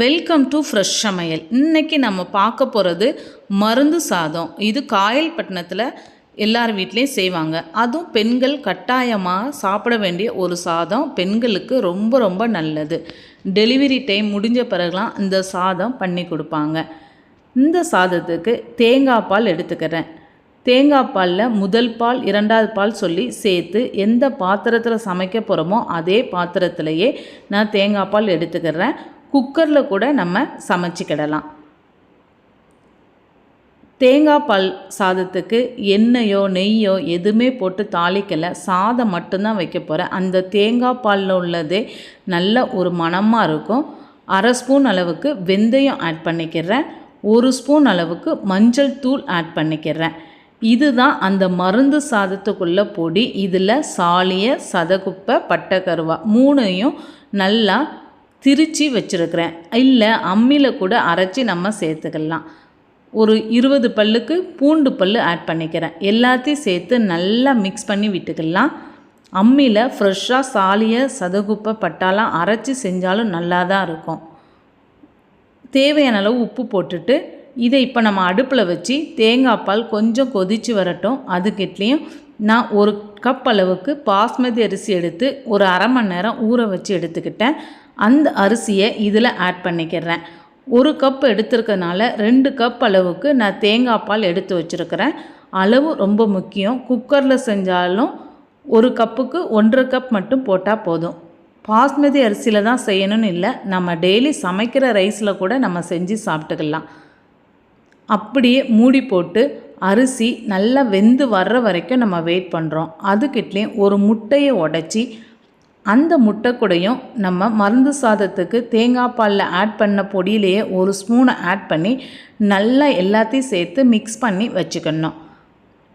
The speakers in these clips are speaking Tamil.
வெல்கம் டு ஃப்ரெஷ் சமையல். இன்றைக்கி நம்ம பார்க்க போகிறது மருந்து சாதம். இது காயல்பட்டினத்தில் எல்லார் வீட்லேயும் செய்வாங்க. அதுவும் பெண்கள் கட்டாயமாக சாப்பிட வேண்டிய ஒரு சாதம். பெண்களுக்கு ரொம்ப ரொம்ப நல்லது. டெலிவரி டைம் முடிஞ்ச பிறகுலாம் இந்த சாதம் பண்ணி கொடுப்பாங்க. இந்த சாதத்துக்கு தேங்காய் பால் எடுத்துக்கிறேன். தேங்காய் பாலில் முதல் பால் இரண்டாவது பால் சொல்லி சேர்த்து எந்த பாத்திரத்தில் சமைக்க போகிறோமோ அதே பாத்திரத்திலையே நான் தேங்காய் பால் எடுத்துக்கிறேன். குக்கரில் கூட நம்ம சமைச்சிக்கிடலாம். தேங்காய் பால் சாதத்துக்கு எண்ணெயோ நெய்யோ எதுவுமே போட்டு தாளிக்கலை. சாதம் மட்டும்தான் வைக்க போகிறேன் அந்த தேங்காய் பாலில் உள்ளதே நல்ல ஒரு மணமாக இருக்கும். அரை ஸ்பூன் அளவுக்கு வெந்தயம் ஆட் பண்ணிக்கிறேன். ஒரு ஸ்பூன் அளவுக்கு மஞ்சள் தூள் ஆட் பண்ணிக்கிறேன். இதுதான் அந்த மருந்து சாதத்துக்குள்ள பொடி இதில் சாலிய சதகுப்பை பட்டைக்கருவா மூணையும் நல்லா திரிச்சு வச்சுருக்கிறேன். இல்லை அம்மியில் கூட அரைச்சி நம்ம சேர்த்துக்கலாம். ஒரு இருபது பல்லுக்கு பூண்டு பல் ஆட் பண்ணிக்கிறேன். எல்லாத்தையும் சேர்த்து நல்லா மிக்ஸ் பண்ணி விட்டுக்கலாம். அம்மியில் ஃப்ரெஷ்ஷாக சாலிய சதகுப்பை பட்டாலாம் அரைச்சி செஞ்சாலும் நல்லா தான் இருக்கும். தேவையான அளவு உப்பு போட்டுட்டு இதை இப்போ நம்ம அடுப்பில் வச்சு தேங்காய் பால் கொஞ்சம் கொதித்து வரட்டும். அதுக்கிட்லேயும் நான் ஒரு கப் அளவுக்கு பாஸ்மதி அரிசி எடுத்து ஒரு அரை மணி நேரம் ஊற வச்சு எடுத்துக்கிட்டேன். அந்த அரிசியை இதில் ஆட் பண்ணிக்கிறேன். ஒரு கப் எடுத்துருக்கனால ரெண்டு கப் அளவுக்கு நான் தேங்காய் பால் எடுத்து வச்சுருக்கிறேன். அளவு ரொம்ப முக்கியம். குக்கரில் செஞ்சாலும் ஒரு கப்புக்கு ஒன்றரை கப் மட்டும் போட்டால் போதும். பாஸ்மதி அரிசியில் தான் செய்யணும்னு இல்லை. நம்ம டெய்லி சமைக்கிற ரைஸில் கூட நம்ம செஞ்சு சாப்பிட்டுக்கலாம். அப்படியே மூடி போட்டு அரிசி நல்லா வெந்து வர்ற வரைக்கும் நம்ம வெயிட் பண்ணுறோம் அதுக்கிட்டலேயும் ஒரு முட்டையை உடச்சி அந்த முட்டை கூடையும் நம்ம மருந்து சாதத்துக்கு தேங்காய் பாலில் ஆட் பண்ண பொடியிலேயே ஒரு ஸ்பூனை ஆட் பண்ணி நல்லா எல்லாத்தையும் சேர்த்து மிக்ஸ் பண்ணி வச்சுக்கணும்.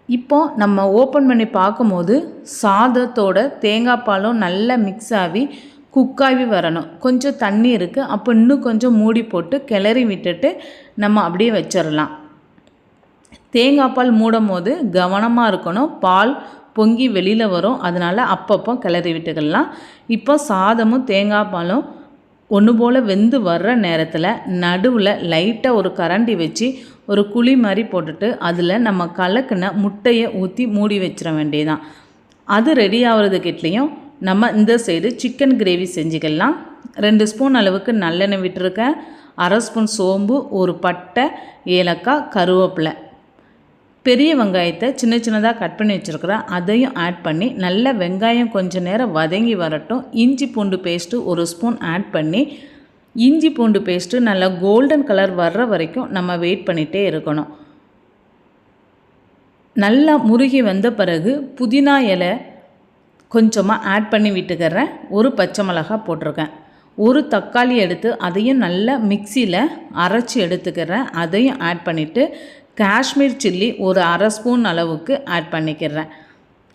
இப்போ நம்ம ஓப்பன் பண்ணி பார்க்கும்போது சாதத்தோட தேங்காய் பாலும் நல்லா மிக்ஸ் ஆகி குக்காகி வரணும். கொஞ்சம் தண்ணி இருக்குது அப்போ இன்னும் கொஞ்சம் மூடி போட்டு கிளறி விட்டுட்டு நம்ம அப்படியே வச்சிடலாம். தேங்காய் பால் மூடும் போது கவனமாக இருக்கணும். பால் பொங்கி வெளியில் வரும். அதனால் அப்பப்போ கிளறி விட்டுக்கலாம். இப்போ சாதமும் தேங்காய் பாலும் ஒன்று போல் வெந்து வர்ற நேரத்தில் நடுவில் லைட்டாக ஒரு கரண்டி வச்சு ஒரு குழி மாதிரி போட்டுட்டு அதில் நம்ம கலக்குன முட்டையை ஊற்றி மூடி வச்சிட வேண்டியதான் அது ரெடி ஆகிறதுக்கிட்லேயும் நம்ம இந்த சைடு சிக்கன் கிரேவி செஞ்சுக்கலாம். ரெண்டு ஸ்பூன் அளவுக்கு நல்லெண்ணெய் விட்டுருக்கேன். அரை ஸ்பூன் சோம்பு ஒரு பட்டை ஏலக்காய் கருவேப்பிலை. பெரிய வெங்காயத்தை சின்ன சின்னதாக கட் பண்ணி வச்சுருக்கிறேன் அதையும் ஆட் பண்ணி நல்ல வெங்காயம் கொஞ்சம் நேரம் வதங்கி வரட்டும். இஞ்சி பூண்டு பேஸ்ட்டு ஒரு ஸ்பூன் ஆட் பண்ணி இஞ்சி பூண்டு பேஸ்ட்டு நல்லா கோல்டன் கலர் வர்ற வரைக்கும் நம்ம வெயிட் பண்ணிகிட்டே இருக்கணும். நல்லா முருகி வந்த பிறகு புதினா இலை கொஞ்சமாக ஆட் பண்ணி விட்டுக்கிறேன். ஒரு பச்சை மிளகா போட்டிருக்கேன். ஒரு தக்காளி எடுத்து அதையும் நல்லா மிக்சியில் அரைச்சி எடுத்துக்கிறேன். அதையும் ஆட் பண்ணிவிட்டு காஷ்மீர் சில்லி ஒரு அரை ஸ்பூன் அளவுக்கு ஆட் பண்ணிக்கிறேன்.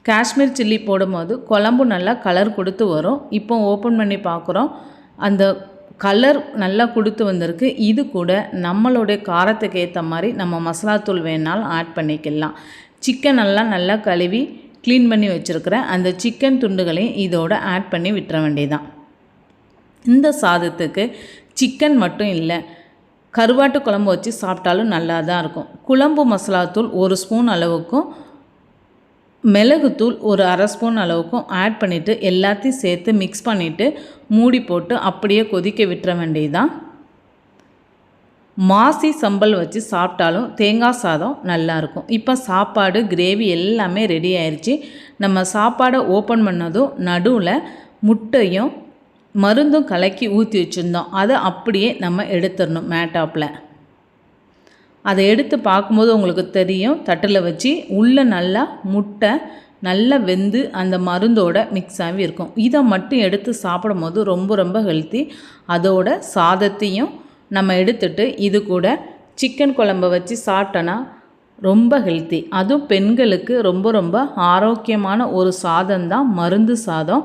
காஷ்மீர் சில்லி போடும்போது குழம்பு நல்லா கலர் கொடுத்து வரும். இப்போ ஓப்பன் பண்ணி பார்க்குறோம். அந்த கலர் நல்லா கொடுத்து வந்திருக்கு. இது கூட நம்மளுடைய காரத்துக்கு ஏற்ற மாதிரி நம்ம மசாலாத்தூள் வேணாலும் ஆட் பண்ணிக்கலாம். சிக்கன் எல்லாம் நல்லா கழுவி க்ளீன் பண்ணி வச்சுருக்கிறேன். அந்த சிக்கன் துண்டுகளையும் இதோட ஆட் பண்ணி விட்டுற வேண்டியதான் இந்த சாதத்துக்கு சிக்கன் மட்டும் இல்லை. கருவாட்டு குழம்பு வச்சு சாப்பிட்டாலும் நல்லா தான் இருக்கும். குழம்பு மசாலாத்தூள் ஒரு ஸ்பூன் அளவுக்கும் மிளகுத்தூள் ஒரு அரை ஸ்பூன் அளவுக்கும் ஆட் பண்ணிவிட்டு எல்லாத்தையும் சேர்த்து மிக்ஸ் பண்ணிவிட்டு மூடி போட்டு அப்படியே கொதிக்க விட்டுற வேண்டியதுதான். மாசி சம்பல் வச்சு சாப்பிட்டாலும் தேங்காய் சாதம் நல்லாயிருக்கும் இப்போ சாப்பாடு கிரேவி எல்லாமே ரெடி ஆயிடுச்சு நம்ம சாப்பாடை ஓப்பன் பண்ணதும் நடுவில் முட்டையும் மருந்தும் கலக்கி ஊற்றி வச்சுருந்தோம். அதை அப்படியே நம்ம எடுத்துடணும் மேட்டாப்பில் அதை எடுத்து பார்க்கும்போது உங்களுக்கு தெரியும். தட்டில் வச்சு உள்ளே நல்லா முட்டை நல்லா வெந்து அந்த மருந்தோட மிக்ஸ் ஆகி இருக்கும். இதை மட்டும் எடுத்து சாப்பிடும் போது ரொம்ப ரொம்ப ஹெல்த்தி அதோட சாதத்தையும் நம்ம எடுத்துட்டு இது கூட சிக்கன் குழம்ப வச்சு சாப்பிட்டோன்னா ரொம்ப ஹெல்த்தி அதுவும் பெண்களுக்கு ரொம்ப ரொம்ப ஆரோக்கியமான ஒரு சாதம் தான் மருந்து சாதம்.